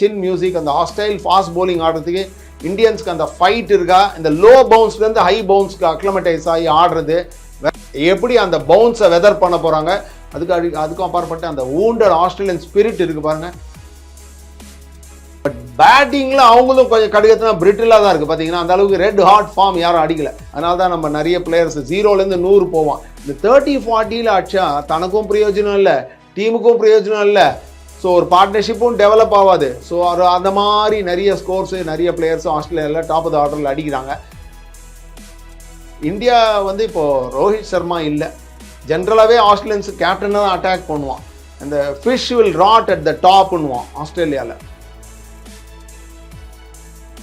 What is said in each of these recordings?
சின் music அந்த hostile fast bowling ஆடுறதுக்கு இந்தியன்ஸ்க்கு அந்த ஃபைட் இருக்கா? இந்த லோ பவுன்ஸ்லேருந்து ஹை பவுன்ஸ்க்கு அக்ளமடைஸ் ஆகி ஆடுறது. எப்படி அந்த பவுன்ஸை வெதர் பண்ண போகிறாங்க அதுக்கு அடி அதுக்கும் அப்பாற்பட்ட அந்த ஊண்டர் ஆஸ்திரேலியன் ஸ்பிரிட் இருக்கு பாருங்க. பட் பேட்டிங்கில் அவங்களும் கொஞ்சம் கடுகத்தினா பிரிட்டிலாக தான் இருக்குது பார்த்தீங்கன்னா அந்த அளவுக்கு ரெட் ஹாட் ஃபார்ம் யாரும் அடிக்கல. அதனால தான் நம்ம நிறைய பிளேயர்ஸ் ஜீரோலேருந்து நூறு போவோம் இந்த தேர்ட்டி ஃபார்ட்டியில் அடிச்சா தனக்கும் பிரயோஜனம் இல்லை டீமுக்கும் பிரயோஜனம் இல்லை ஸோ ஒரு பார்ட்னர்ஷிப்பும் டெவலப் ஆகாது ஸோ ஒரு அந்த மாதிரி நிறைய ஸ்கோர்ஸு நிறைய பிளேயர்ஸும் ஆஸ்திரேலியாவில் டாப் ஆஃப் ஆர்டரில் அடிக்கிறாங்க. இந்தியா வந்து இப்போது ரோஹித் சர்மா இல்லை. ஜென்ரலாகவே ஆஸ்திரேலியன்ஸ் கேப்டனாக தான் அட்டாக் பண்ணுவான் அந்த fish will rod at the டாப்னுவான் ஆஸ்திரேலியாவில்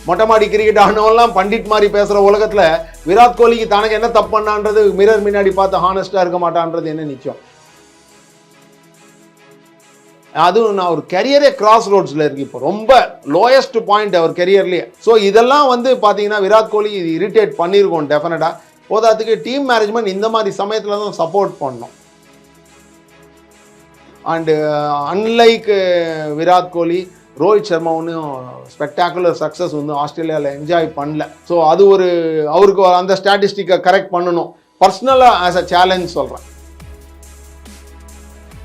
மொட்டை மாடி கிரிக்கெட் ஆனவெல்லாம் பண்டிட் மாதிரி பேசுகிற உலகத்தில் விராட் கோலிக்கு தனக்கு என்ன தப்பு பண்ணான்றது மிரர் முன்னாடி பார்த்து ஹானஸ்ட்டாக இருக்க மாட்டான்றது என்ன நிச்சயம்? அதுவும் நான் ஒரு கரியரே கிராஸ் ரோட்ஸில் இருக்கு இப்போ. ரொம்ப லோயஸ்ட் பாயிண்ட் அவர் கெரியர்லேயே ஸோ இதெல்லாம் வந்து பார்த்தீங்கன்னா விராட் கோலி இது இரிட்டேட் பண்ணியிருக்கோம் டெஃபினட்டாக போதாத்துக்கு டீம் மேனேஜ்மெண்ட் இந்த மாதிரி சமயத்தில் தான் சப்போர்ட் பண்ணோம் அண்டு அன்லைக் விராட் கோலி ரோஹித் சர்மா ஒன்றும் ஸ்பெக்டாகுலர் சக்ஸஸ் வந்து ஆஸ்திரேலியாவில் என்ஜாய் பண்ணல. ஸோ அது ஒரு அவருக்கு அந்த ஸ்டாட்டிஸ்டிக்கை கரெக்ட் பண்ணணும். பர்சனலாக ஆஸ் அ சேலஞ்ச் சொல்கிறேன்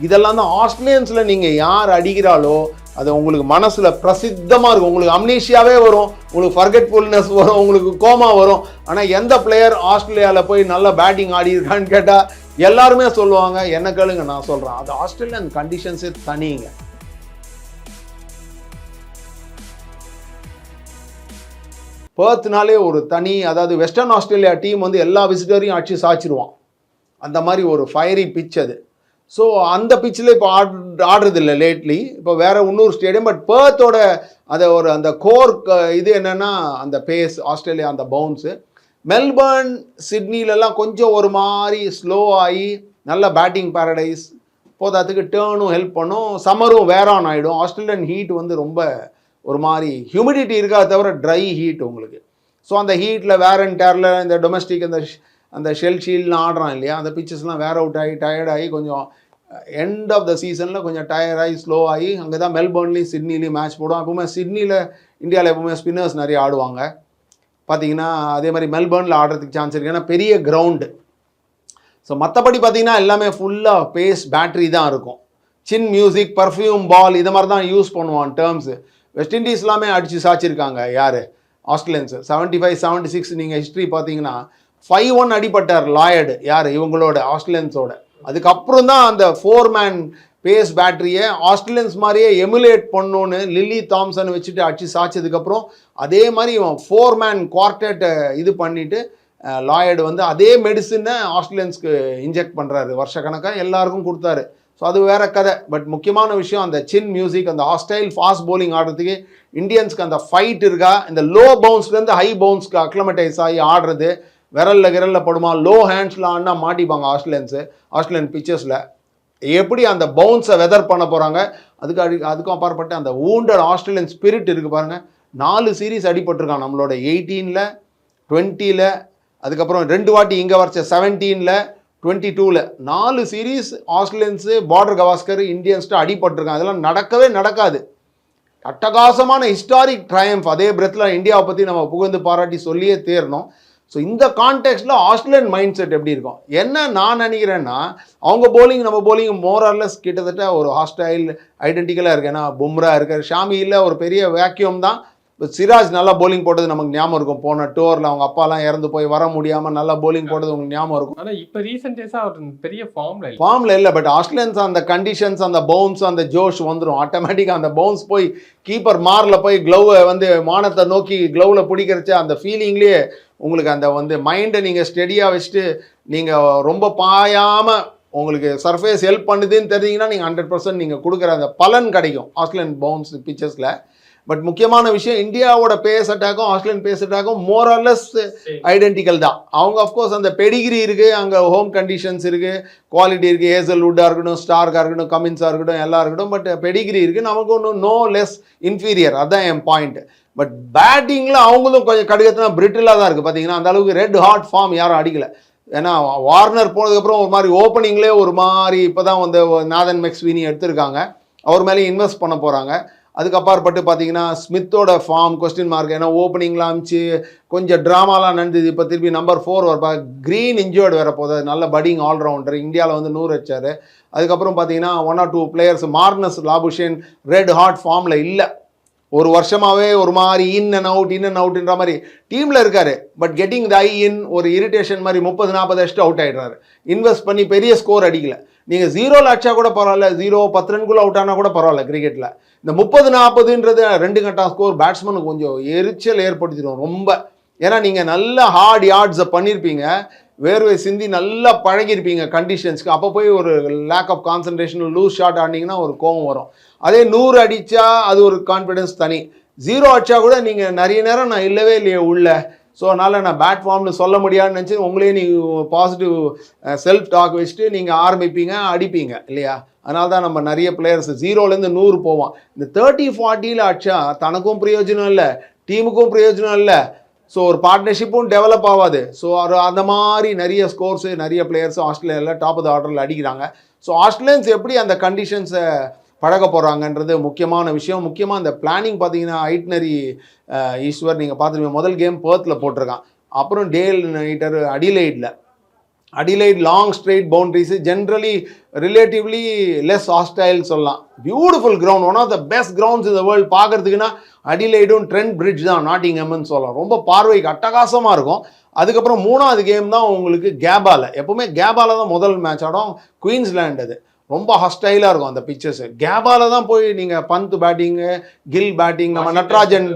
இதெல்லாம் தான் ஆஸ்திரேலியன்ஸில் நீங்கள் யார் அடிக்கிறாளோ அது உங்களுக்கு மனசில் பிரசித்தமாக இருக்கும். உங்களுக்கு அம்னீஷியாவே வரும் உங்களுக்கு ஃபர்கெட்ஃபுல்னஸ் வரும் உங்களுக்கு கோமா வரும். ஆனால் எந்த பிளேயர் ஆஸ்திரேலியாவில் போய் நல்லா பேட்டிங் ஆடி இருக்கான்னு கேட்டால் எல்லாருமே சொல்லுவாங்க என்ன கேளுங்க நான் சொல்கிறேன் அது ஆஸ்திரேலியன் கண்டிஷன்ஸே தனிங்க. பர்த்னாலே ஒரு தனி அதாவது வெஸ்டர்ன் ஆஸ்திரேலியா டீம் வந்து எல்லா விசிட்டரையும் அடிச்சு சாச்சிருவான் அந்த மாதிரி ஒரு ஃபயரி பிச் அது. ஸோ அந்த பிச்சில் இப்போ ஆட் ஆடுறது இல்லை லேட்லி இப்போ வேறு இன்னொரு ஸ்டேடியம் பட் பேர்த்தோட அதை ஒரு அந்த கோர் இது என்னென்னா அந்த பேஸ் ஆஸ்திரேலியா அந்த பவுன்ஸு மெல்பர்ன் சிட்னிலெல்லாம் கொஞ்சம் ஒரு மாதிரி ஸ்லோ ஆகி நல்ல பேட்டிங் பேரடைஸ் போதாத்துக்கு டேர்னும் ஹெல்ப் பண்ணும். சம்மரும் வேற ஆன் ஆகிடும் ஆஸ்திரேலியன் ஹீட் வந்து ரொம்ப ஒரு மாதிரி ஹியூமிடிட்டி இருக்கா தவிர ட்ரை ஹீட் உங்களுக்கு. ஸோ அந்த ஹீட்டில் வேர் அண்ட் டேரில் இந்த டொமஸ்டிக் அந்த அந்த ஷெல் ஷீல்ட்லாம் ஆடுறான் இல்லையா? அந்த பிச்சர்ஸ்லாம் வேர் அவுட் ஆகி டயர்டாகி ஆகி கொஞ்சம் எண்ட் ஆஃப் த சீசனில் கொஞ்சம் டயராகி ஆகி ஸ்லோ ஆகி அங்கே தான் மெல்பர்ன்லேயும் சிட்னிலையும் மேட்ச் போடுவோம் எப்பவுமே சிட்னியில் இந்தியாவில் எப்பவுமே ஸ்பின்னர்ஸ் நிறைய ஆடுவாங்க. பார்த்தீங்கன்னா அதே மாதிரி மெல்பர்னில் ஆடுறதுக்கு சான்ஸ் இருக்குது ஏன்னா பெரிய கிரவுண்டு ஸோ மற்றபடி பார்த்தீங்கன்னா எல்லாமே ஃபுல்லாக பேஸ் பேட்டரி தான் இருக்கும். சின் மியூசிக் பர்ஃப்யூம் பால் இது மாதிரி தான் யூஸ் பண்ணுவான் டேர்ம்ஸு வெஸ்ட் இண்டீஸ் எல்லாமே அடித்து சாச்சிருக்காங்க யார்? Australians seventy five seventy six நீங்கள் ஹிஸ்ட்ரி பார்த்தீங்கன்னா ஃபைவ் ஒன் அடிப்பட்டார் லாயர்டு யார்? இவங்களோட ஆஸ்திரேலியன்ஸோட அதுக்கப்புறம் தான் அந்த ஃபோர் மேன் பேஸ் பேட்டரியை ஆஸ்திரேலியன்ஸ் மாதிரியே எமுலேட் பண்ணணுன்னு லில்லி தாம்சன் வச்சுட்டு அடிச்சு சாய்ச்சதுக்கப்புறம் அதே மாதிரி இவன் ஃபோர் மேன் குவார்டேட்டை இது பண்ணிவிட்டு லாயர்டு வந்து அதே மெடிசினை ஆஸ்திரேலியன்ஸ்க்கு இன்ஜெக்ட் பண்ணுறாரு வருஷக்கணக்காக எல்லாருக்கும் கொடுத்தாரு. ஸோ அது வேற கதை. பட் முக்கியமான விஷயம் அந்த சின் மியூசிக் அந்த ஹாஸ்டைல் ஃபாஸ்ட் போலிங் ஆடுறதுக்கு இந்தியன்ஸ்க்கு அந்த ஃபைட் இருக்கா? இந்த லோ பவுன்ஸ்லேருந்து ஹை பவுன்ஸ்க்கு அக்ளமடைஸ் ஆகி ஆடுறது. விரல்ல விரலில் படுமா? லோ ஹேண்ட்ஸ்லான்னா மாட்டிப்பாங்க ஆஸ்திரேலியன்ஸு. ஆஸ்திரேலியன் பிச்சர்ஸில் எப்படி அந்த பவுன்ஸை வெதர் பண்ண போகிறாங்க அதுக்கு அடி அதுக்கும் அப்பாற்பட்ட அந்த wounded ஆஸ்திரேலியன் ஸ்பிரிட் இருக்குது பாருங்கள் நாலு சீரீஸ் அடிபட்டிருக்கான் நம்மளோட எயிட்டீனில் டுவெண்ட்டியில் அதுக்கப்புறம் ரெண்டு வாட்டி இங்கே வரைச்ச செவன்டீனில் டுவெண்ட்டி டூவில் நாலு சீரீஸ் ஆஸ்திரேலியன்ஸு பார்டர் கவாஸ்கர் இந்தியன்ஸ்ட்டு அடிபட்டிருக்காங்க அதெல்லாம் நடக்கவே நடக்காது. அட்டகாசமான ஹிஸ்டாரிக் ட்ரையம்ஃப் அதே பிரத்தில் இந்தியாவை பற்றி நம்ம புகழ்ந்து பாராட்டி சொல்லியே தேரணும். ஸோ இந்த கான்டெக்ட்ல ஆஸ்திரேலியன் மைண்ட் செட் எப்படி இருக்கும்? என்ன நான் நினைக்கிறேன்னா அவங்க bowling நம்ம bowling மோரர்லெஸ் கிட்டத்தட்ட ஒரு ஹாஸ்டைல் ஐடென்டிக்கலாக இருக்கு. ஏன்னா பும்ரா இருக்கார். ஷாமியில் ஒரு பெரிய வேக்யூம் தான். இப்ப சிராஜ் நல்லா bowling போட்டது நமக்கு ஞாபகம் இருக்கும். போன டூரில் அவங்க அப்பாலாம் இறந்து போய் வர முடியாமல் நல்லா bowling போட்டது உங்களுக்கு ஞாபகம் இருக்கும். ஆனா இப்ப ரீசெண்ட் அவர் பெரிய ஃபார்ம்ல இல்ல. ஃபார்மில் இல்லை பட் ஆஸ்திரேலியன்ஸ் அந்த கண்டிஷன்ஸ் அந்த பவுன்ஸ் அந்த ஜோஷ் வந்துடும் ஆட்டோமேட்டிக்காக அந்த பவுன்ஸ் போய் கீப்பர் மாரில் போய் க்ளவ்வை வந்து வானத்தை நோக்கி க்ளவ்வில் பிடிக்கிறச்ச அந்த ஃபீலிங்லேயே உங்களுக்கு அந்த வந்து மைண்டை நீங்கள் ஸ்டெடியாக வச்சுட்டு நீங்கள் ரொம்ப பாயாமல் உங்களுக்கு சர்ஃபேஸ் ஹெல்ப் பண்ணுதுன்னு தெரிஞ்சிங்கன்னா நீங்கள் ஹண்ட்ரட் பர்சன்ட் நீங்கள் கொடுக்குற அந்த பலன் கிடைக்கும். ஆஸ்திரேலியன் பவுன்ஸ் பிச்சர்ஸில் பட் முக்கியமான விஷயம் இந்தியாவோட பேஸ் அட்டாக்கும் ஆஸ்திரேலியன் பேஸ் அட்டாக்கும் மோரலஸ் ஐடென்டிக்கல் தான். அவங்க அஃப்கோர்ஸ் அந்த பெடிகிரி இருக்குது அங்கே ஹோம் கண்டிஷன்ஸ் இருக்குது குவாலிட்டி இருக்குது ஏசல் வுட்டாக இருக்கட்டும் ஸ்டார்க்காக இருக்கட்டும் கமின்ஸாக இருக்கட்டும் எல்லாம் இருக்கட்டும் பட் பெடிகிரி இருக்குது நமக்கு ஒன்றும் நோ லெஸ் இன்ஃபீரியர் அதான் என் பாயிண்ட் பட் பேட்டிங்கில் அவங்களும் கொஞ்சம் கடுகத்தினா பிரிட்டிலாக தான் இருக்குது பார்த்தீங்கன்னா அந்த அளவுக்கு ரெட் ஹாட் ஃபார்ம் யாரும் அடிக்கல. ஏன்னா வார்னர் போனதுக்கப்புறம் ஒரு மாதிரி ஓப்பனிங்லேயே ஒரு மாதிரி இப்போ தான் வந்து நாதன் மெக்ஸ்வினி எடுத்திருக்காங்க. அவர் மேலேயும் இன்வெஸ்ட் பண்ண போகிறாங்க அதுக்கு அப்பாற்பட்டு பார்த்தீங்கன்னா ஸ்மித்தோட ஃபார்ம் கொஸ்டின் மார்க் ஏன்னா ஓப்பனிங்லாம் அமிச்சு கொஞ்சம் ட்ராமாலாம் நடந்தது. இப்போ திருப்பி நம்பர் ஃபோர் வரப்பா க்ரீன் இன்ஜோர்டு வர போகுது. நல்ல பட்டிங் ஆல்ரவுண்டர் இந்தியாவில் வந்து நூறு வச்சார் அதுக்கப்புறம் பார்த்தீங்கன்னா one or two players Marnus Labuschagne red hot ஃபார்மில் இல்லை. ஒரு வருஷமாகவே ஒரு மாதிரி in and out in and அவுட்ன்ற மாதிரி டீமில் இருக்கார். பட் கெட்டிங் த ஐ இன் ஒரு இரிட்டேஷன் மாதிரி முப்பது நாற்பது அடிச்சுட்டு அவுட் ஆகிடுறாரு இன்வெஸ்ட் பண்ணி பெரிய ஸ்கோர் அடிக்கல. நீங்கள் ஜீரோவில் அடிச்சா கூட பரவாயில்ல ஜீரோ பத்து ரன்குள்ளே அவுட் ஆனால் கூட பரவாயில்ல கிரிக்கெட்டில் இந்த முப்பது நாற்பதுன்றது ரெண்டு கட்டா ஸ்கோர் பேட்ஸ்மனுக்கு கொஞ்சம் எரிச்சல் ஏற்படுத்திடும் ரொம்ப. ஏன்னா நீங்கள் நல்ல ஹார்ட் யார்ட்ஸை பண்ணியிருப்பீங்க வேர்வை சிந்தி நல்லா பழகிருப்பீங்க கண்டிஷன்ஸ்க்கு அப்போ போய் ஒரு lack of concentration loose shot ஆனீங்கன்னா ஒரு கோவம் வரும். அதே நூறு அடித்தா அது ஒரு கான்ஃபிடென்ஸ் தனி. ஜீரோ அடிச்சா கூட நீங்கள் நிறைய நேரம் நான் இல்லவே இல்லையே உள்ள. ஸோ அதனால் நான் பேட் ஃபார்ம்னு சொல்ல முடியாதுன்னு நினச்சி உங்களே நீ பாசிட்டிவ் செல்ஃப் டாக் வச்சுட்டு நீங்கள் ஆரம்பிப்பீங்க அடிப்பீங்க இல்லையா? அதனால தான் நம்ம நிறைய பிளேயர்ஸ் ஜீரோலேருந்து நூறு போவோம். இந்த தேர்ட்டி ஃபார்ட்டியில் அடிச்சா தனக்கும் பிரயோஜனம் இல்லை டீமுக்கும் பிரயோஜனம் இல்லை. ஸோ ஒரு பார்ட்னர்ஷிப்பும் டெவலப் ஆகாது. ஸோ ஒரு அந்த மாதிரி நிறைய ஸ்கோர்ஸு நிறைய பிளேயர்ஸும் ஆஸ்திரேலியாவில் டாப் ஆஃப் த ஆர்டரில் அடிக்கிறாங்க. ஸோ ஆஸ்திரேலியன்ஸ் எப்படி அந்த கண்டிஷன்ஸை பழக போகிறாங்கன்றது முக்கியமான விஷயம். முக்கியமாக இந்த பிளானிங் பார்த்தீங்கன்னா ஐட்னரி ஈஸ்வர் நீங்கள் பார்த்துருப்பீங்க. முதல் கேம் பேர்த்தில் போட்டிருக்கான். அப்புறம் day nighter அடிலைடில் Adelaide long straight boundaries generally relatively less hostile சொல்லலாம். Beautiful ground one of the best grounds இந்த வேர்ல்டு பார்க்குறதுக்குன்னா அடிலைடும் ட்ரெண்ட் பிரிட்ஜ் தான் நாட்டிங் எம்னு சொல்லலாம். ரொம்ப பார்வைக்கு அட்டகாசமாக இருக்கும். அதுக்கப்புறம் மூணாவது கேம் தான் உங்களுக்கு கேபால எப்பவுமே கேபால தான் முதல் மேட்ச் ஆடும். குயின்ஸ்லேண்ட் அது. ரொம்ப ஹஸ்டைலாக இருக்கும் அந்த பிக்சர்ஸ் கேபால தான் போய் நீங்கள் பந்த் பேட்டிங்கு கில் பேட்டிங் நம்ம நட்ராஜன்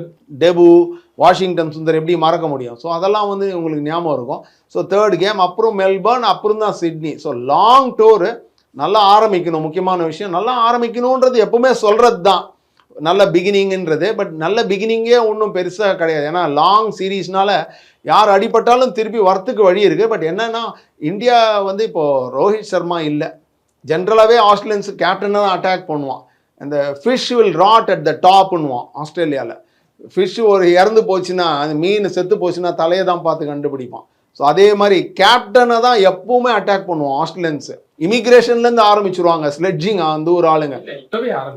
டெபு வாஷிங்டன் சுந்தர் எப்படி மறக்க முடியும்? ஸோ அதெல்லாம் வந்து உங்களுக்கு ஞாபகம் இருக்கும். ஸோ தேர்ட் கேம் அப்புறம் மெல்பர்ன் அப்புறம் தான் சிட்னி ஸோ லாங் டூரு நல்லா ஆரம்பிக்கணும். முக்கியமான விஷயம் நல்லா ஆரம்பிக்கணுன்றது எப்பவுமே சொல்கிறது தான் நல்ல பிகினிங்ன்றது பட் நல்ல பிகினிங்கே ஒன்றும் பெருசாக கிடையாது. ஏன்னா லாங் சீரீஸ்னால யார் அடிபட்டாலும் திருப்பி வரத்துக்கு வழி இருக்குது பட் என்னன்னா இந்தியா வந்து இப்போது ரோஹித் சர்மா இல்லை. ஜென்ரலாகவே ஆஸ்திரேலியன்ஸ் கேப்டனை தான் அட்டாக் பண்ணுவான் அந்த fish will rod at the டாப்னுவான் ஆஸ்திரேலியாவில் ஃபிஷ் ஒரு இறந்து போச்சுன்னா அந்த மீன் செத்து போச்சுன்னா தலையை தான் பார்த்து கண்டுபிடிப்பான். ஸோ அதே மாதிரி கேப்டனை தான் எப்பவுமே அட்டாக் பண்ணுவோம் ஆஸ்திரேலியன்ஸ் இமிக்ரேஷன்லேருந்து ஆரம்பிச்சிருவாங்க ஸ்லெட்ஜிங் அந்த ஒரு ஆளுங்க.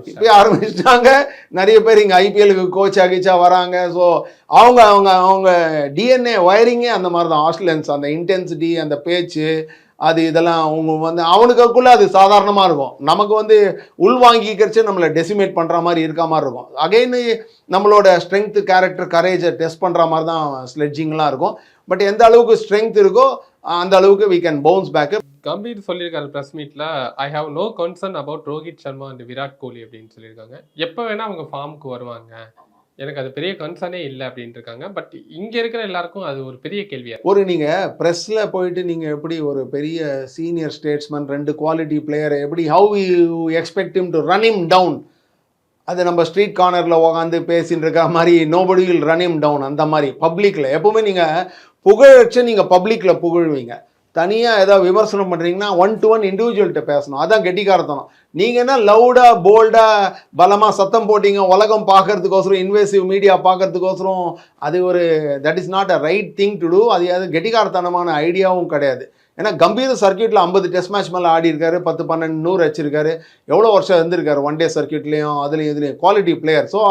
இப்போயே ஆரம்பிச்சிட்டாங்க. நிறைய பேர் இங்கே ஐபிஎலுக்கு கோச் ஆகிச்சா வராங்க. ஸோ அவங்க அவங்க அவங்க டிஎன்ஏ ஒயரிங்கே அந்த மாதிரி தான். ஆஸ்திரேலியன்ஸ் அந்த இன்டென்சிட்டி அந்த பேச்சு அது இதெல்லாம் அவங்க வந்து அவனுக்குள்ள அது சாதாரணமாக இருக்கும். நமக்கு வந்து உள்வாங்கிக்கிறச்சு நம்மளை டெசிமேட் பண்ணுற மாதிரி இருக்க மாதிரி இருக்கும். அகைனு நம்மளோட ஸ்ட்ரென்த்து கேரக்டர் கரேஜை டெஸ்ட் பண்ணுற மாதிரி தான் ஸ்லெட்ஜிங்லாம் இருக்கும். பட் எந்த அளவுக்கு ஸ்ட்ரென்த் இருக்கோ அந்த அளவுக்கு we can bounce back Gambhir சொல்லியிருக்காரு ப்ரெஸ் மீட்ல I have no concern about Rohit Sharma and Virat Kohli அப்படின்னு சொல்லியிருக்காங்க. எப்போ வேணால் அவங்க ஃபார்முக்கு வருவாங்க. எனக்கு அது பெரிய கன்சர்னே இல்லை அப்படின்ட்டு இருக்காங்க பட் இங்கே இருக்கிற எல்லாருக்கும் அது ஒரு பெரிய கேள்வியாக ஒரு நீங்கள் ப்ரெஸ்ஸில் போயிட்டு நீங்கள் எப்படி ஒரு பெரிய சீனியர் ஸ்டேட்ஸ்மேன் ரெண்டு குவாலிட்டி பிளேயரை எப்படி how you expect him to run him down அது நம்ம ஸ்ட்ரீட் கார்னரில் உட்காந்து பேசின்னு இருக்க மாதிரி nobody will run him down அந்த மாதிரி பப்ளிக்கில் எப்போவுமே நீங்கள் புகழச்சு நீங்கள் பப்ளிக்கில் புகழ்வீங்க. தனியாக ஏதாவது விமர்சனம் பண்ணுறீங்கன்னா ஒன் டு ஒன் இண்டிவிஜுவல்கிட்ட பேசணும். அதான் கெட்டிக்காரத்தனம். நீங்கள் என்ன லவுடாக போல்டாக பலமாக சத்தம் போட்டீங்க உலகம் பார்க்கறதுக்கோசரம் இன்வெசிவ் மீடியா பார்க்கறதுக்கோசரம் அது ஒரு that is not a right thing to do அது அது கெட்டிக்காரத்தனமான ஐடியாவும் கிடையாது. ஏன்னா கம்பீர சர்க்கியூட்டில் ஐம்பது டெஸ்ட் மேட்ச் மேலே ஆடி இருக்காரு பத்து பன்னெண்டு நூறு வச்சிருக்காரு எவ்வளோ வருஷம் இருந்திருக்காரு ஒன் டே சர்க்கியூட்லேயும் அதுலேயும் இதுலேயும் குவாலிட்டி பிளேயர் ஸோ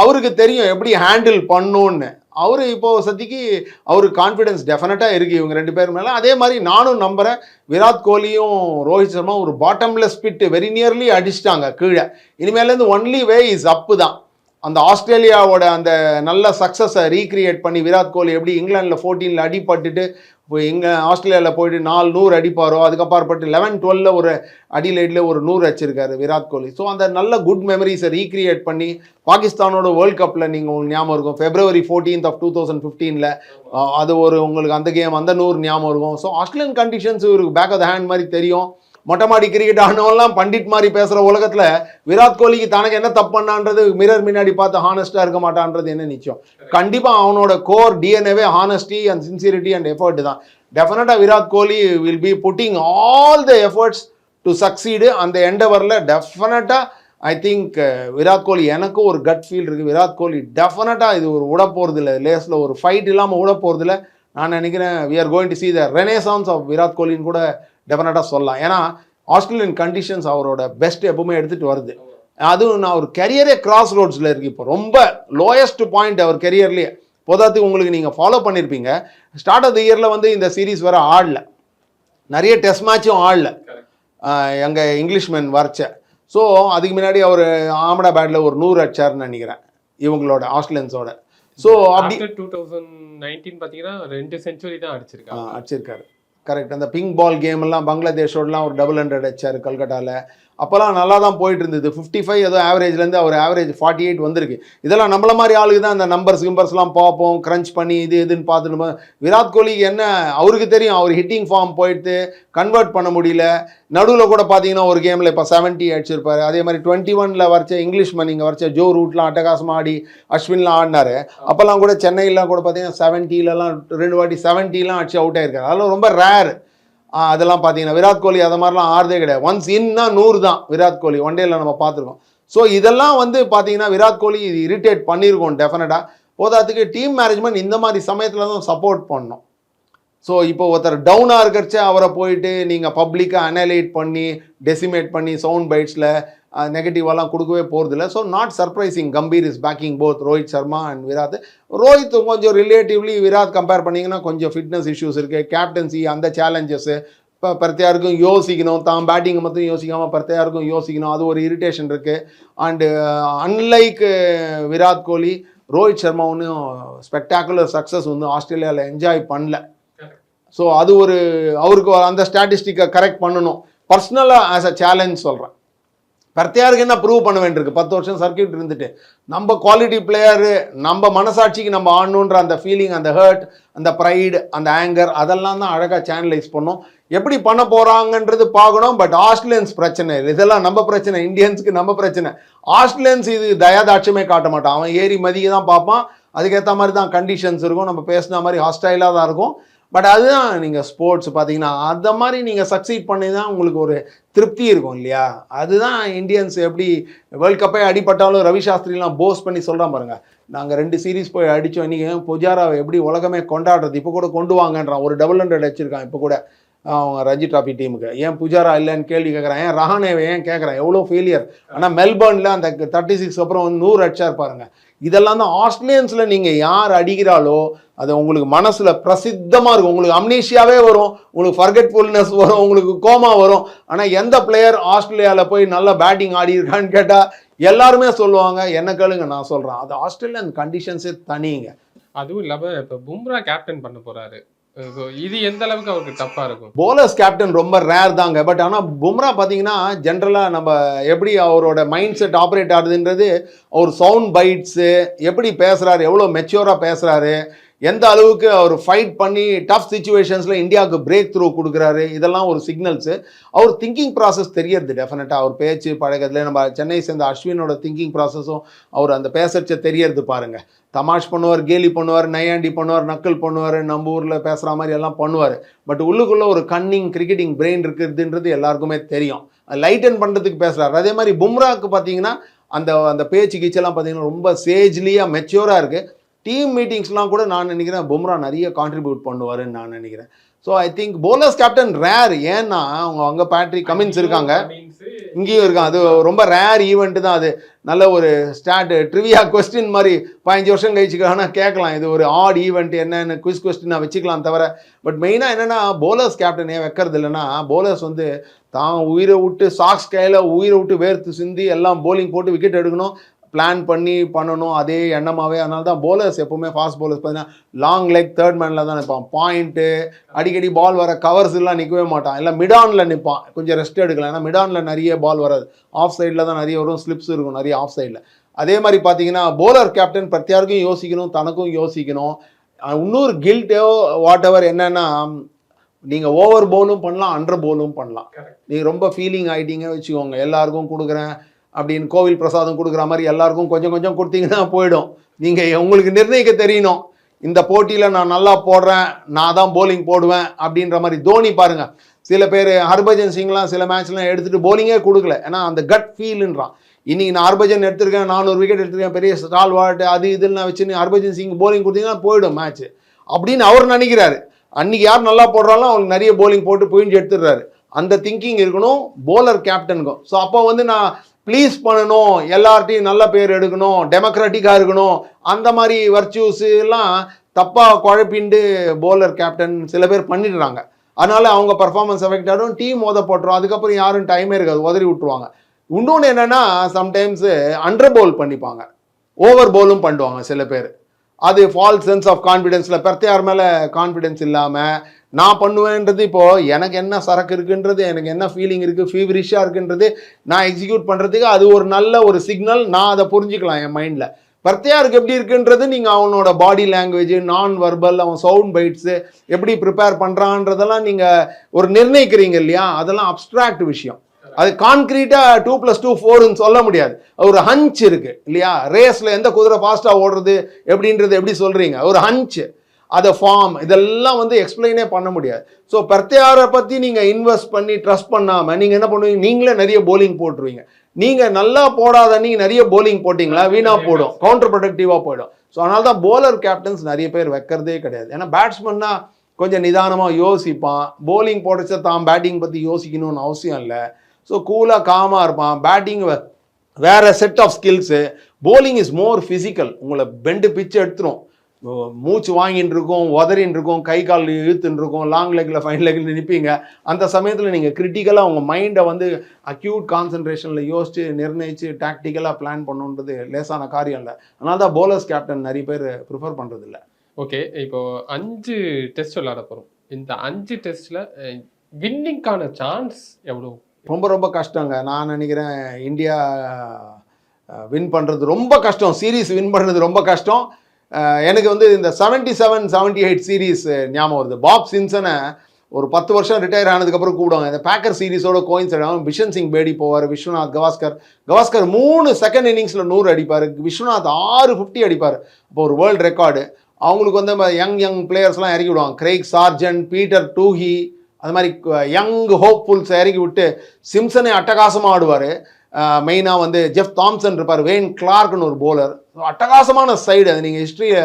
அவருக்கு தெரியும் எப்படி ஹேண்டில் பண்ணணுன்னு அவர் இப்போ சத்திக்கு அவருக்கு கான்ஃபிடென்ஸ் டெஃபினட்டாக இருக்குது இவங்க ரெண்டு பேர் மேலே. அதே மாதிரி நானும் நம்புகிறேன் விராட் கோலியும் ரோஹித் சர்மா ஒரு பாட்டம்லெஸ் பிட்டு வெரி நியர்லி அடிச்சிட்டாங்க கீழே. இனிமேலேருந்து ஒன்லி வே இஸ் அப்பு தான். அந்த ஆஸ்திரேலியாவோட அந்த நல்ல சக்ஸஸை ரீக்ரியேட் பண்ணி விராட் கோலி எப்படி இங்கிலாந்தில் ஃபோர்டீனில் அடிபட்டுட்டு இப்போ இங்கே ஆஸ்திரேலியாவில் போயிட்டு நாலு நூறு அடிப்பாரோ அதுக்கப்புறப்பட்டு லெவன் டுவெலில் ஒரு அடிலைட்டில் ஒரு நூறு அடிச்சிருக்காரு விராட் கோலி. ஸோ அந்த நல்ல குட் மெமரிஸை ரீக்ரியேட் பண்ணி பாகிஸ்தானோட வேர்ல்ட் கப்பில் நீங்கள் உங்களுக்கு ஞாபகம் இருக்கும். February fourteenth of two thousand ஃபிஃப்டீனில் அது ஒரு உங்களுக்கு அந்த கேம் அந்த நூறு ஞாபகம் இருக்கும். ஸோ ஆஸ்திரேலியன் கண்டிஷன்ஸ் இவருக்கு பேக் ஆஃப் த ஹேண்ட் மாதிரி தெரியும். மொட்டமாடி கிரிக்கெட் ஆனவெல்லாம் பண்டிட் மாதிரி பேசுகிற உலகத்தில் விராட் கோலிக்கு தனக்கு என்ன தப்பு பண்ணான்றது மிரர் முன்னாடி பார்த்து ஹானஸ்ட்டாக இருக்க மாட்டான்றது என்ன நிச்சயம்? கண்டிப்பாக அவனோட core டிஎன்ஏவே honesty and sincerity and effort தான். டெஃபினட்டாக Virat Kohli will be putting all the efforts to succeed அந்த எண்டவரில் டெஃபினட்டாக ஐ திங்க் விராட் கோலி எனக்கும் ஒரு கட் ஃபீல் இருக்குது விராட் கோலி டெஃபினட்டாக இது ஒரு விட போகிறது இல்லை லேஸில் ஒரு ஃபைட் இல்லாமல் விட போகிறது இல்லை நான் நினைக்கிறேன் we are going to see the renaissance of Virat கோலின்னு கூட டெஃபினட்டாக சொல்லலாம். ஏன்னா ஆஸ்திரேலியன் கண்டிஷன்ஸ் அவரோட பெஸ்ட் எப்பவுமே எடுத்துகிட்டு வருது. அதுவும் நான் ஒரு கெரியரே கிராஸ் ரோட்ஸில் இருக்கு இப்போ. ரொம்ப லோயஸ்ட் பாயிண்ட் அவர் கெரியர்லேயே போதாத்துக்கு உங்களுக்கு நீங்கள் ஃபாலோ பண்ணியிருப்பீங்க ஸ்டார்ட் ஆஃப் த இயரில் வந்து இந்த சீரிஸ் வர ஆடல. நிறைய டெஸ்ட் மேட்சும் ஆடல. எங்கள் இங்கிலீஷ்மேன் வரைச்ச. ஸோ அதுக்கு முன்னாடி அவர் ஆமடாபேட்டில் ஒரு நூறு அடிச்சார்னு நினைக்கிறேன். இவங்களோட ஆஸ்திரேலியன்ஸோட ஸோ அப்படி டூ தௌசண்ட் நைன்டீன் பார்த்தீங்கன்னா ரெண்டு செஞ்சுரி தான் ஆ, அடிச்சிருக்காங்க அடிச்சிருக்காரு. கரெக்ட் அந்த பிங்க் பால் கேம் எல்லாம் பங்களாதேஷோடலாம் ஒரு டபுள் ஹண்ட்ரட் அடிச்சார் கல்கட்டாவில் அப்போல்லாம் நல்லா தான் போயிட்டு இருந்தது ஃபிஃப்டி ஃபைவ் ஏதோ ஆவரேஜ்லேருந்து அவர் ஆவரேஜ் ஃபார்ட்டி எயிட் வந்திருக்கு. இதெல்லாம் நம்மள மாதிரி ஆளுக்கு தான் அந்த நம்பர்ஸ் கிம்பர்ஸ்லாம் பார்ப்போம். க்ரன்ச் பண்ணி இது இதுன்னு பார்த்துட்டு விராட் கோலிக்கு என்ன அவருக்கு தெரியும். அவர் ஹிட்டிங் ஃபார்ம் போயிட்டு கன்வெர்ட் பண்ண முடியல. நடுவில் கூட பார்த்தீங்கன்னா ஒரு கேமில் இப்போ செவன்ட்டி அடிச்சிருப்பாரு. அதே மாதிரி டுவெண்ட்டி ஒனில் வரைச்ச இங்கிலீஷ் மணி இங்கே வரைச்ச ஜோ ரூட்லாம் அட்டகாசமாக ஆடி அஸ்வின்லாம் ஆடினாரு. அப்போல்லாம் கூட சென்னையிலாம் கூட பார்த்தீங்கன்னா செவன்ட்டிலலாம் ரெண்டு வாட்டி செவன்ட்டிலாம் அடிச்சு அவுட் ஆயிருக்காரு. அதெல்லாம் ரொம்ப ரேர் அதெல்லாம் பார்த்தீங்கன்னா விராட் கோலி அதை மாதிரிலாம் ஆறுதே கிடையாது. ஒன்ஸ் இன்னா நூறு தான் விராட் கோலி. ஒன் டேயில் நம்ம பார்த்துருக்கோம். ஸோ இதெல்லாம் வந்து பார்த்தீங்கன்னா விராட் கோலி இது இரிட்டேட் பண்ணியிருக்கோம் டெஃபினட்டாக போதாத்துக்கு டீம் மேனேஜ்மெண்ட் இந்த மாதிரி சமயத்தில் தான் சப்போர்ட் பண்ணோம் ஸோ இப்போ ஒருத்தர் டவுனாக இருக்கிறச்ச அவரை போயிட்டு நீங்கள் பப்ளிக்காக அனலைட் பண்ணி டெசிமேட் பண்ணி சவுண்ட் பைட்ஸில் நெகட்டிவெல்லாம் கொடுக்கவே போகிறதில்ல so not surprising Gambhir is backing both Rohit Sharma and Virat Rohit கொஞ்சம் ரிலேட்டிவ்லி விராத் கம்பேர் பண்ணிங்கன்னா கொஞ்சம் ஃபிட்னஸ் இஷ்யூஸ் இருக்குது கேப்டன்சி அந்த சேலஞ்சஸ்ஸு இப்போ பிரத்தியாருக்கும் யோசிக்கணும். தான் பேட்டிங்கை மட்டும் யோசிக்காமல் பிரத்தியாருக்கும் யோசிக்கணும். அது ஒரு இரிட்டேஷன் இருக்குது அண்டு அன்லைக் விராட் கோலி ரோஹித் சர்மா ஒன்றும் ஸ்பெக்டாகுலர் சக்ஸஸ் வந்து ஆஸ்திரேலியாவில் என்ஜாய் பண்ணல. ஸோ அது ஒரு அவருக்கு அந்த ஸ்டாட்டிஸ்டிக்கை கரெக்ட் பண்ணணும். பர்சனலாக ஆஸ் அ சேலஞ்ச் சொல்கிறேன் பிரத்தியாருக்கு என்ன ப்ரூவ் பண்ண வேண்டியிருக்கு? பத்து வருஷம் சர்க்கியூட் இருந்துட்டு. நம்ம குவாலிட்டி பிளேயரு நம்ம மனசாட்சிக்கு நம்ம ஆடணுன்ற அந்த ஃபீலிங் அந்த ஹர்ட் அந்த ப்ரைடு அந்த ஆங்கர் அதெல்லாம் தான் அழகாக சேனலைஸ் பண்ணோம். எப்படி பண்ண போகிறாங்கன்றது பார்க்கணும். பட் ஆஸ்திரேலியன்ஸ் பிரச்சனை. இதெல்லாம் நம்ம பிரச்சனை. இந்தியன்ஸுக்கு நம்ம பிரச்சனை. ஆஸ்திரேலியன்ஸ் இது தயாதாட்சமே காட்ட மாட்டான். அவன் ஏறி மதிக்க தான் பார்ப்பான். அதுக்கேற்ற மாதிரி தான் கண்டிஷன்ஸ் இருக்கும். நம்ம பேசின மாதிரி ஹாஸ்டைலாக தான் இருக்கும். பட் அதுதான் நீங்கள் ஸ்போர்ட்ஸ் பார்த்தீங்கன்னா அந்த மாதிரி நீங்கள் சக்சீட் பண்ணி தான் உங்களுக்கு ஒரு திருப்தி இருக்கும் இல்லையா? அதுதான் இந்தியன்ஸ் எப்படி வேர்ல்ட் கப்பே அடிப்பட்டாலும் ரவி சாஸ்திரிலாம் போஸ் பண்ணி சொல்கிறான் பாருங்கள் நாங்கள் ரெண்டு சீரிஸ் போய் அடித்தோம் இன்றைக்கி புஜாராவை எப்படி உலகமே கொண்டாடுறது இப்போ கூட கொண்டு வாங்கன்றான். ஒரு டபுள் ஹண்ட்ரட் அடிச்சிருக்கான் இப்போ கூட அவங்க ரஞ்சி டிராஃபி டீமுக்கு. ஏன் புஜாரா இல்லைன்னு கேள்வி கேட்குறேன் ஏன் ரஹானேவை ஏன் கேட்குறேன் எவ்வளோ ஃபெயிலியர் ஆனால் மெல்பர்னில் அந்த தேர்ட்டி சிக்ஸ் அப்புறம் வந்து நூறு அடிச்சா இருப்பாருங்க இதெல்லாம் தான் ஆஸ்திரேலியன்ஸில் நீங்கள் யார் அடிக்கிறாளோ அது உங்களுக்கு மனசில் பிரசித்தமாக இருக்கும். உங்களுக்கு அம்னீஷியாவே வரும். உங்களுக்கு ஃபர்கெட்ஃபுல்னஸ் வரும். உங்களுக்கு கோமா வரும். ஆனால் எந்த பிளேயர் ஆஸ்திரேலியாவில் போய் நல்ல பேட்டிங் ஆடி இருக்கான்னு கேட்டால் எல்லாருமே சொல்லுவாங்க. என்ன கேளுங்க நான் சொல்கிறேன் அது ஆஸ்திரேலியன் கண்டிஷன்ஸே தனிங்க. அதுவும் இல்லாம இப்ப பும்ரா கேப்டன் பண்ண போறாரு. ஸோ இது எந்த அளவுக்கு அவருக்கு டஃப்பா இருக்கும்? போலர்ஸ் கேப்டன் ரொம்ப ரேர் தாங்க. பட் ஆனால் பும்ரா பார்த்தீங்கன்னா ஜென்ரலாக நம்ம எப்படி அவரோட மைண்ட் செட் ஆப்ரேட் ஆகுதுன்றது அவர் சவுண்ட் பைட்ஸு எப்படி பேசுகிறாரு எவ்வளோ மெச்சூராக பேசுகிறாரு எந்த அளவுக்கு அவர் ஃபைட் பண்ணி டஃப் சுச்சுவேஷன்ஸில் இந்தியாவுக்கு பிரேக் த்ரூ கொடுக்குறாரு? இதெல்லாம் ஒரு சிக்னல்ஸு அவர் திங்கிங் ப்ராசஸ் தெரியறது டெஃபினட்டாக அவர் பேச்சு பழகிறதுல நம்ம சென்னை சேர்ந்த அஸ்வினோட திங்கிங் ப்ராசஸும் அவர் அந்த பேசச்ச தெரியறது பாருங்கள் தமாஷ் பண்ணுவார் கேலி பண்ணுவார் நையாண்டி பண்ணுவார் நக்கல் பண்ணுவார் நம்ம ஊரில் பேசுகிற மாதிரி எல்லாம் பண்ணுவார். பட் உள்ளுக்குள்ளே ஒரு கன்னிங் கிரிக்கெட்டிங் பிரெயின் இருக்குதுன்றது எல்லாருக்குமே தெரியும். லைட்டன் பண்ணுறதுக்கு பேசுகிறார் அதே மாதிரி பும்ராக்கு பார்த்தீங்கன்னா அந்த அந்த பேச்சு கீச்செல்லாம் பார்த்தீங்கன்னா ரொம்ப சேஜ்லியாக மெச்சூராக இருக்குது டீம் மீட்டிங்ஸ்லாம் கூட நான் நினைக்கிறேன் பும்ரா நிறைய கான்ட்ரிபியூட் பண்ணுவாருன்னு நான் நினைக்கிறேன். So I think bowlers captain rare ஏன்னா அவங்க அங்கே பேட்ரிக் கமின்ஸ் இருக்காங்க. இங்கேயும் இருக்கான். அது ரொம்ப ரேர் ஈவெண்ட் தான் அது. நல்ல ஒரு ஸ்டாட் ட்ரிவியா கொஸ்டின் மாதிரி பதினஞ்சு வருஷம் கழிச்சுக்கானா கேட்கலாம். இது ஒரு ஆட் ஈவெண்ட் என்னன்னு குவிஸ் கொஸ்டின் வச்சுக்கலாம் தவிர. பட் மெயினாக என்னென்னா போலர்ஸ் கேப்டன் ஏன் வைக்கிறது இல்லைன்னா போலர்ஸ் வந்து தான் உயிரை விட்டு சாக்ஸ் கையில் உயிரை விட்டு வேர்த்து சிந்தி எல்லாம் போலிங் போட்டு விக்கெட் எடுக்கணும். பிளான் பண்ணி பண்ணணும் அதே எண்ணமாகவே அதனால தான் போலர்ஸ் எப்போவுமே ஃபாஸ்ட் போலர்ஸ் பார்த்தீங்கன்னா லாங் லெக் தேர்ட் மேனில் தான் நிற்பான் பாயிண்ட்டு அடிக்கடி பால் வர கவர்ஸ் எல்லாம் நிற்கவே மாட்டான். எல்லாம் மிடானில் நிற்பான் கொஞ்சம் ரெஸ்ட் எடுக்கலாம். ஏன்னா மிடானில் நிறைய பால் வராது. ஆஃப் சைடில் தான் நிறைய வரும். ஸ்லிப்ஸ் இருக்கும் நிறைய ஆஃப் சைடில் அதே மாதிரி பார்த்தீங்கன்னா போலர் கேப்டன் பிரத்தியாருக்கும் யோசிக்கணும் தனக்கும் யோசிக்கணும். இன்னொரு கில்ட்டோ வாட் எவர் என்னன்னா நீங்கள் ஓவர் பவுலும் பண்ணலாம் அண்டர் பவுலும் பண்ணலாம். நீங்கள் ரொம்ப ஃபீலிங் ஆகிட்டீங்க வச்சுக்கோங்க. எல்லாருக்கும் கொடுக்குறேன். அப்படின்னு கோவில் பிரசாதம் கொடுக்குற மாதிரி எல்லாருக்கும் கொஞ்சம் கொஞ்சம் கொடுத்தீங்கன்னா போயிடும். நீங்கள் உங்களுக்கு நிர்ணயிக்க தெரியணும். இந்த போட்டியில் நான் நல்லா போடுறேன் நான் தான் போலிங் போடுவேன் அப்படின்ற மாதிரி தோனி பாருங்க. சில பேர் ஹர்பஜன் சிங்லாம் சில மேட்ச்லாம் எடுத்துகிட்டு போலிங்கே கொடுக்கல. ஏன்னா அந்த கட் ஃபீல்ன்றான் இன்றைக்கி நான் ஹர்பஜன் எடுத்திருக்கேன் நானூறு விக்கெட் எடுத்திருக்கேன் பெரிய ஸ்டால் வாட் அது இதுன்னு நான் ஹர்பஜன் சிங் போலிங் கொடுத்தீங்கன்னா போயிடும் மேட்ச் அப்படின்னு அவர் நினைக்கிறாரு. அன்னைக்கு யார் நல்லா போடுறாலும் அவங்களுக்கு நிறைய போலிங் போட்டு புழிஞ்சு எடுத்துடுறாரு. அந்த திங்கிங் இருக்கணும் போலர் கேப்டனுக்கும் ஸோ அப்போ வந்து நான் ப்ளீஸ் பண்ணணும். எல்லார்ட்டையும் நல்ல பேர் எடுக்கணும். டெமோக்ராட்டிக்காக இருக்கணும். அந்த மாதிரி வர்ச்சூஸ் எல்லாம் தப்பாக குழப்பிண்டு போலர் கேப்டன் சில பேர் பண்ணிடுறாங்க. அதனால் அவங்க பர்ஃபார்மன்ஸ் எஃபெக்ட் ஆகிடும் டீம் மோத போட்டுரும். அதுக்கப்புறம் யாரும் டைமே இருக்காது. உதறி விட்டுருவாங்க. இன்னொன்று என்னென்னா சம்டைம்ஸு அண்டர் போல் பண்ணிப்பாங்க. ஓவர் போலும் பண்ணுவாங்க சில பேர். அது ஃபால்ஸ் சென்ஸ் ஆஃப் கான்ஃபிடென்ஸில் பெர்த்தையார் மேலே கான்ஃபிடென்ஸ் இல்லாமல் நான் பண்ணுவேன்றது இப்போது எனக்கு என்ன சரக்கு இருக்குன்றது எனக்கு என்ன ஃபீலிங் இருக்குது ஃபீவரிஷாக இருக்குன்றது நான் எக்ஸிக்யூட் பண்ணுறதுக்கு அது ஒரு நல்ல ஒரு சிக்னல் நான் அதை புரிஞ்சுக்கலாம் என் மைண்டில் பெர்த்தையாருக்கு எப்படி இருக்குன்றது நீங்கள் அவனோட பாடி லாங்குவேஜ் நான் வர்பல் அவன் சவுண்ட் பைட்ஸு எப்படி ப்ரிப்பேர் பண்ணுறான்றதெல்லாம் நீங்கள் ஒரு நிர்ணயிக்கிறீங்க இல்லையா? அதெல்லாம் அப்ட்ராக்ட் விஷயம். அது கான்கிரீட்டாக டூ ப்ளஸ் டூ ஃபோர்னு சொல்ல முடியாது. ஒரு ஹஞ்ச் இருக்குது இல்லையா? ரேஸில் எந்த குதிரை ஃபாஸ்ட்டாக ஓடுறது எப்படின்றது எப்படி சொல்கிறீங்க ஒரு ஹஞ்ச் அதை ஃபார்ம் இதெல்லாம் வந்து எக்ஸ்பிளைனே பண்ண முடியாது. ஸோ பிரத்யாரை பற்றி நீங்கள் இன்வெஸ்ட் பண்ணி ட்ரஸ்ட் பண்ணாமல் நீங்கள் என்ன பண்ணுவீங்க? நீங்களே நிறைய போலிங் போட்டுருவீங்க. நீங்கள் நல்லா போடாத நீங்கள் நிறைய போலிங் போட்டிங்களா? வீணாக போடும். கவுண்டர் ப்ரொடக்டிவாக போயிடும். ஸோ அதனால தான் போலர் கேப்டன்ஸ் நிறைய பேர் வைக்கிறதே கிடையாது. ஏன்னா பேட்ஸ்மன்னா கொஞ்சம் நிதானமாக யோசிப்பான். போலிங் போடச்ச தான் பேட்டிங் பற்றி யோசிக்கணும்னு அவசியம் இல்லை. ஸோ கூலாக காமாக இருப்பான். பேட்டிங் வேறு set of skills bowling is more physical உங்களை பெண்டு பிச்சு எடுத்துரும். மூச்சு வாங்கின்னு இருக்கோம் உதறின்னு இருக்கும் கை கால் இழுத்துன்னு இருக்கும் லாங் லெக்கில் ஃபைன் லெக்கில் நிற்பீங்க அந்த சமயத்தில் நீங்கள் கிரிட்டிக்கலாக உங்கள் மைண்டை வந்து அக்யூட் கான்சன்ட்ரேஷனில் யோசித்து நிர்ணயித்து டாக்டிக்கலாக பிளான் பண்ணுன்றது லேசான காரியம் இல்லை. அதனால தான் போலர்ஸ் கேப்டன் நிறைய பேர் ப்ரிஃபர் பண்ணுறதில்ல ஓகே இப்போது அஞ்சு டெஸ்ட் விளையாட போகிறோம் இந்த அஞ்சு டெஸ்ட்டில் வின்னிங்கான சான்ஸ் எவ்வளோ ரொம்ப ரொம்ப கஷ்டங்க. நான் நினைக்கிறேன் இந்தியா வின் பண்ணுறது ரொம்ப கஷ்டம். சீரீஸ் வின் பண்ணுறது ரொம்ப கஷ்டம். எனக்கு வந்து இந்த seventy seven seventy eight series ஞாபகம் வருது. பாப் சின்சனை ஒரு பத்து வருஷம் ரிட்டையர் ஆனதுக்கப்புறம் கூப்பிடுவாங்க. இந்த பேக்கர் சீரிஸோட கோயின்சைட் ஆகும் பிஷன் சிங் பேடி போவார் விஸ்வநாத் கவாஸ்கர். கவாஸ்கர் மூணு செகண்ட் இன்னிங்ஸில் நூறு அடிப்பார். விஸ்வநாத் ஆறு ஃபிஃப்டி அடிப்பார். அப்போ ஒரு வேர்ல்டு ரெக்கார்டு அவங்களுக்கு வந்து யங் யங் பிளேயர்ஸ்லாம் இறக்கி விடுவாங்க. கிரேக் சார்ஜன் பீட்டர் டூஹி அது மாதிரி யங் ஹோப்ஃபுல்ஸ் இறக்கி விட்டு சிம்சனை அட்டகாசமாக ஆடுவார் மெயினாக வந்து ஜெஃப் தாம்சன் இருப்பார் வெயின் கிளார்க்னு ஒரு போலர் அட்டகாசமான சைடு அது. நீங்கள் ஹிஸ்ட்ரியை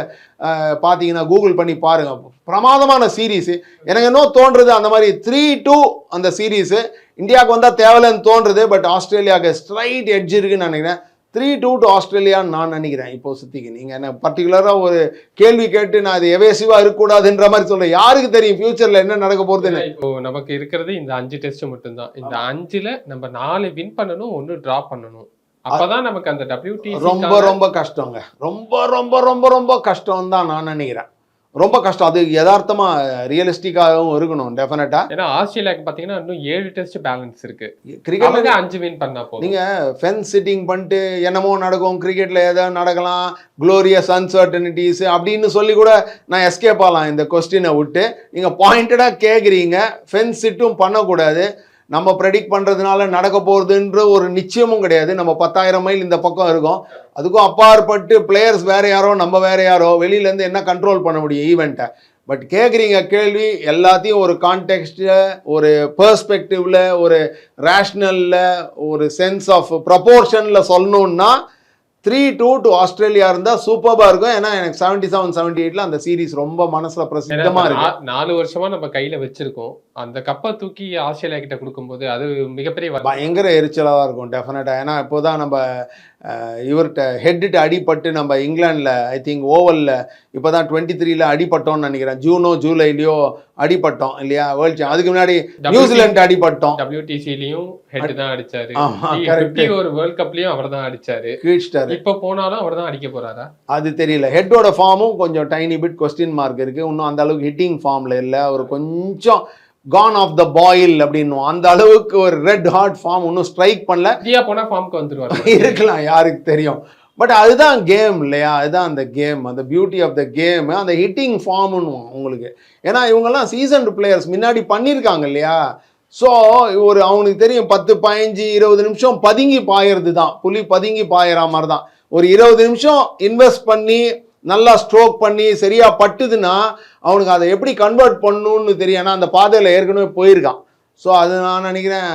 பார்த்தீங்கன்னா கூகுள் பண்ணி பாருங்கள் பிரமாதமான சீரீஸு எனக்கு என்னோ தோன்றுறது அந்த மாதிரி த்ரீ டூ அந்த சீரீஸு இந்தியாவுக்கு வந்தால் தேவையில்லைன்னு தோன்றுது பட் ஆஸ்திரேலியாவுக்கு ஸ்ட்ரைட் எட்ஜ் இருக்குன்னு நினைக்கிறேன். த்ரீ டூ டு ஆஸ்திரேலியான்னு நான் நினைக்கிறேன். இப்போ சுத்திக்கு. நீங்கள் என்ன பர்டிகுலராக ஒரு கேள்வி கேட்டு நான் அது எவேசிவாக இருக்கக்கூடாதுன்ற மாதிரி சொல்கிறேன் யாருக்கு தெரியும்? ஃபியூச்சரில் என்ன நடக்க போகிறதுன்னு இப்போ நமக்கு இருக்கிறது இந்த அஞ்சு டெஸ்ட் மட்டும்தான். இந்த அஞ்சுல நம்ம நாலு வின் பண்ணணும் ஒன்னு டிரா பண்ணணும். அப்பதான் நமக்கு அந்த WTC ரொம்ப ரொம்ப கஷ்டங்க. ரொம்ப ரொம்ப ரொம்ப ரொம்ப கஷ்டம் தான் நான் நினைக்கிறேன். ரொம்ப கஷ்டம். அது யதார்த்தமா ரியலிஸ்டிக்காகவும் இருக்கணும் டெஃபினட்டா ஏன்னா ஆஸ்திரேலியாக்கு பாத்தீங்கன்னா இன்னும் ஏழு டெஸ்ட் பேலன்ஸ் இருக்கு. கிரிக்கெட் அஞ்சு வின் பண்ணா போதும். நீங்க ஃபென்ஸ் சிட்டிங் பண்ணிட்டு என்னமோ நடக்கும் கிரிக்கெட்ல ஏதாவது நடக்கலாம் குளோரியஸ் அன்சர்டனிட்டிஸ் அப்படின்னு சொல்லி கூட நான் எஸ்கேப் ஆகலாம். இந்த கொஸ்டினை விட்டு. நீங்க பாயிண்டடா கேக்குறீங்க. ஃபென்ஸ் சிட்டும் பண்ணக்கூடாது. நம்ம ப்ரெடிக்ட் பண்ணுறதுனால நடக்க போகிறதுன்ற ஒரு நிச்சயமும் கிடையாது. நம்ம பத்தாயிரம் மைல் இந்த பக்கம் இருக்கோம். அதுக்கும் அப்பாற்பட்டு பிளேயர்ஸ் வேற யாரோ நம்ம வேற யாரோ வெளியிலேருந்து என்ன கண்ட்ரோல் பண்ண முடியும் ஈவெண்ட்டை பட் கேட்குறீங்க கேள்வி எல்லாத்தையும் ஒரு கான்டெக்ஸ்டில் ஒரு பெர்ஸ்பெக்டிவ்ல ஒரு ரேஷ்னலில் ஒரு சென்ஸ் ஆஃப் ப்ரப்போர்ஷனில் சொல்லணுன்னா த்ரீ டூ டு ஆஸ்திரேலியா இருந்தால் சூப்பராக இருக்கும். ஏன்னா எனக்கு செவன்ட்டி செவன் செவன்ட்டி எயிட்டில் அந்த சீரிஸ் ரொம்ப மனசில் பிரசித்தமாக இருக்கு. நாலு வருஷமா நம்ம கையில வச்சிருக்கோம். அந்த கப்பை தூக்கி ஆஸ்திரேலியா கிட்ட கொடுக்கும்போது அது மிகப்பெரிய பயங்கர எரிச்சலாக இருக்கும் டெஃபினட்டாக ஏன்னா இப்போதான் நம்ம இவர்கிட்ட ஹெட்டுட்டு அடிபட்டு நம்ம இங்கிலாண்டில் ஐ திங்க் ஓவலில் இப்போ தான் டுவெண்ட்டி த்ரீல அடிபட்டோம்னு நினைக்கிறேன். ஜூனோ ஜூலைலையோ அடிபட்டோம் இல்லையா? வேர்ல்ட் அதுக்கு முன்னாடி நியூசிலாந்து அடிபட்டோம். WTC-லயும் ஹெட் தான் அடிச்சாரு. ஒரு வேர்ல்ட் கப்லயும் அவர் தான் அடிச்சாரு. கீழ்ஸ்டார் இப்ப போனாலும் அவர் தான் அடிக்க போறாரா? அது தெரியல. ஹெட்டோட ஃபார்மும் கொஞ்சம் டைனி பிட் கொஸ்டின் மார்க் இருக்கு. இன்னும் அந்த அளவுக்கு ஹிட்டிங் ஃபார்ம்ல இல்லை. அவர் கொஞ்சம் கான் ஆஃப் த பாயில் அப்படின்னும் அந்த அளவுக்கு ஒரு ரெட் ஹார்ட் ஃபார்ம் இன்னும் ஸ்ட்ரைக் பண்ணல. இந்தியா போனா ஃபார்முக்கு வந்துருவாரு இருக்கலாம் யாருக்கு தெரியும். பட் அதுதான் கேம் இல்லையா? அதுதான் அந்த கேம் அந்த பியூட்டி ஆஃப் த கேம் அந்த ஹிட்டிங் ஃபார்ம்னு உங்களுக்கு. ஏன்னா இவங்கெல்லாம் சீசன் பிளேயர்ஸ் முன்னாடி பண்ணியிருக்காங்க இல்லையா? ஸோ ஒரு அவனுக்கு தெரியும் பத்து பதினஞ்சு இருபது நிமிஷம் பதுங்கி பாயறது தான் புலி பதுங்கி பாயற மாதிரி தான் ஒரு இருபது நிமிஷம் இன்வெஸ்ட் பண்ணி நல்லா ஸ்ட்ரோக் பண்ணி சரியாக பட்டுதுன்னா அவனுக்கு அதை எப்படி கன்வெர்ட் பண்ணணும்னு தெரியும். ஏன்னா அந்த பாதையில் ஏற்கனவே போயிருக்கான். ஸோ அது நான் நினைக்கிறேன்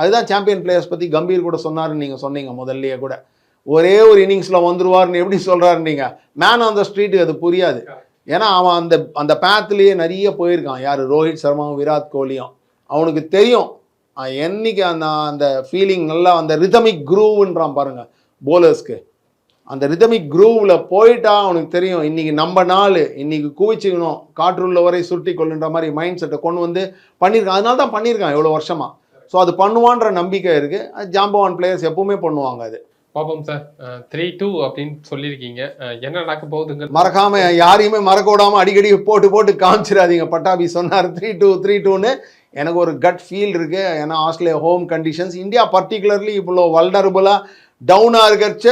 அதுதான் சாம்பியன் பிளேயர்ஸ் பற்றி கம்பீர் கூட சொன்னாருன்னு நீங்கள் சொன்னீங்க முதல்லையே கூட. ஒரே ஒரு இன்னிங்ஸில் வந்துருவார்னு எப்படி சொல்கிறாரு நீங்கள் மேன் ஆன் த ஸ்ட்ரீட்டுக்கு அது புரியாது. ஏன்னா அவன் அந்த அந்த பேத்துலேயே நிறைய போயிருக்கான். யார்? ரோஹித் சர்மாவும் விராட் கோலியும். அவனுக்கு தெரியும். என்னைக்கு அந்த அந்த ஃபீலிங் நல்லா அந்த ரிதமிக் குரூவுன்றான் பாருங்கள் போலர்ஸ்க்கு அந்த ரிதமிக் குரூவில் போயிட்டா அவனுக்கு தெரியும். இன்னைக்கு நம்ம நாள் இன்னைக்கு குவிச்சுக்கணும் காற்றுள்ள வரை சுருட்டி கொள்ளுன்ற மாதிரி மைண்ட் செட்டை கொண்டு வந்து பண்ணியிருக்கான். அதனால தான் பண்ணியிருக்கான் இவ்வளோ வருஷமா. ஸோ அது பண்ணுவான்ற நம்பிக்கை இருக்குது ஜாம்பவான் பிளேயர்ஸ் எப்பவுமே பண்ணுவாங்க அது. பாப்போம் சார். த்ரீ டூ அப்படின்னு சொல்லியிருக்கீங்க. என்ன நடக்க போகுதுங்க? மறக்காம யாரையுமே மறக்க விடாம அடிக்கடி போட்டு போட்டு காமிச்சிடாதீங்க. பட்டாபி சொன்னார் த்ரீ டூ த்ரீ டூன்னு எனக்கு ஒரு கட் ஃபீல் இருக்கு. ஏன்னா Australia home conditions India particularly இவ்வளோ வல்னரபுளாக டவுனாக இருக்கிறச்ச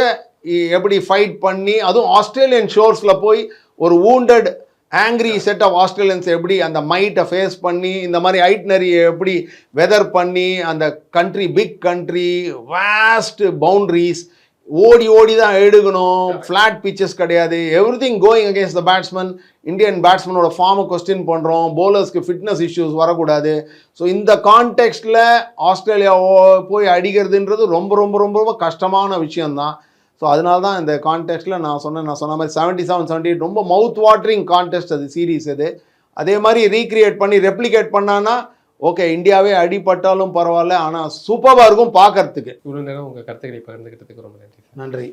எப்படி ஃபைட் பண்ணி அதுவும் ஆஸ்திரேலியன் ஷோர்ஸில் போய் ஒரு wounded angry set of Australians எப்படி அந்த மைட்டை ஃபேஸ் பண்ணி இந்த மாதிரி ஐட்னரியை எப்படி வெதர் பண்ணி அந்த country big country vast boundaries ஓடி ஓடி தான் எடுக்கணும் ஃப்ளாட் பிச்சஸ் கிடையாது. Everything going against the batsman Indian பேட்ஸ்மேனோட ஃபார்மை கொஸ்டின் பண்ணுறோம் bowlersக்கு ஃபிட்னஸ் இஷ்யூஸ் வரக்கூடாது. ஸோ இந்த கான்டெக்ஸ்டில் ஆஸ்திரேலியா போய் அடிக்கிறதுன்றது ரொம்ப ரொம்ப ரொம்ப ரொம்ப கஷ்டமான விஷயம்தான். ஸோ அதனால தான் இந்த கான்டெஸ்ட்டில் நான் சொன்னேன் நான் சொன்ன மாதிரி செவன்ட்டி செவன் செவன்ட்டி ரொம்ப மவுத் வாட்டரிங் கான்டெஸ்ட் அது சீரீஸ் அது அதே மாதிரி ரீக்ரியேட் பண்ணி ரெப்ளிகேட் பண்ணான்னா ஓகே இந்தியாவே அடிபட்டாலும் பரவாயில்ல ஆனால் சூப்பராக இருக்கும் பார்க்கறதுக்கு. இவ்வளவு நேரம் உங்க கருத்துக்களை பகிர்ந்துகிட்டதுக்கு ரொம்ப நன்றி நன்றி.